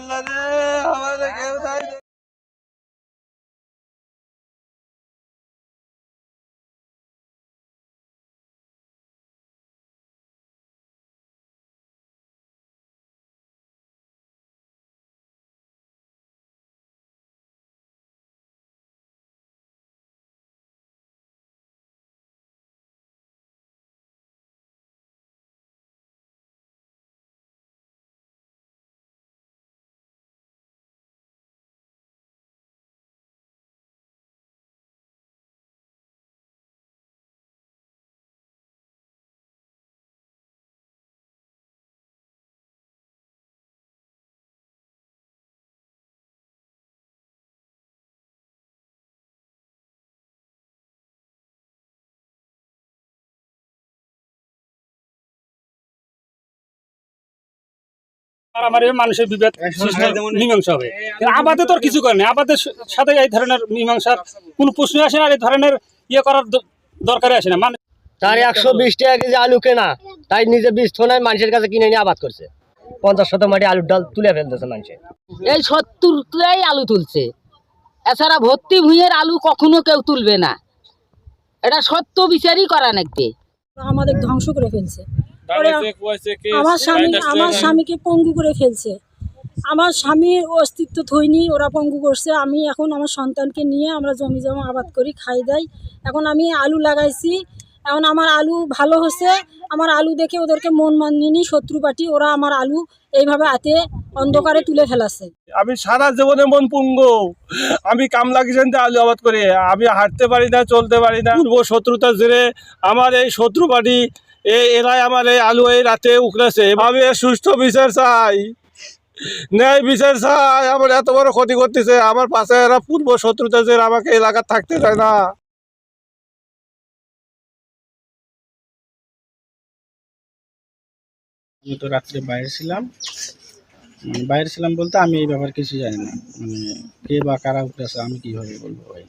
Diğerleri মারামারি মানুষের বিভেদ মীমাংসা হবে। আবাদে তো কিছু করে না আবাদের সাথে এই ধরনের মীমাংসার কোনো প্রশ্ন আসে না এই ধরনের ইয়ে করার দ- আসে না। মানে তার একশো বিশ টাকা কেজি আলু কেনা তাই নিজে বীজ থোনায় মানুষের কাছে কিনে নিয়ে আবাদ করছে। পঞ্চাশ শত মাটি আলুর ডাল তুলে ফেলতেছে মানুষের এই সত্তর তুলাই আলু তুলছে। এছাড়া ভর্তি ভুঁইয়ের আলু কখনো কেউ তুলবে না। এটা সত্য বিচারই করা নাকতে আমাদের ধ্বংস করে ফেলছে। আমার স্বামী আমার স্বামীকে পঙ্গু করে ফেলছে। আমার স্বামীর অস্তিত্ব থইনি ওরা পঙ্গু করছে। আমি এখন আমার সন্তানকে নিয়ে আমরা জমি জমা আবাদ করি খাই দেয় এখন আমি আলু লাগাইছি। এখন আমার আলু ভালো হচ্ছে। আমার আলু দেখে ওদেরকে মন মানিনি শত্রু পাটি ওরা আমার আলু এইভাবে হাতে অন্ধকারে তুলে ফেলাছে আমি সারা জীবনে মন পুঙ্গ। আমি কামলা কিষানতে আলু আবাদ করে। আমি হাঁটতে পারি না চলতে পারি না। পূর্ব শত্রুতা জেরে আমার এই শত্রু পার্টি এই এরাই আমার এই আলু এই রাতে উকড়েছে আমি সুস্থ বিচার চাই। ন্যায় বিচার চাই। আমার এত বড় ক্ষতি করতেছে। আমার পাশে এরা পূর্ব শত্রুতা জেরে আমাকে এলাকা থাকতে চায় না। আমি তো রাত্রে বাইরে ছিলাম। মানে বাইরে ছিলাম বলতে আমি এই ব্যাপার কিছু জানি না। মানে কে বা কারা উঠেছে, আমি কীভাবে বলব ভাই?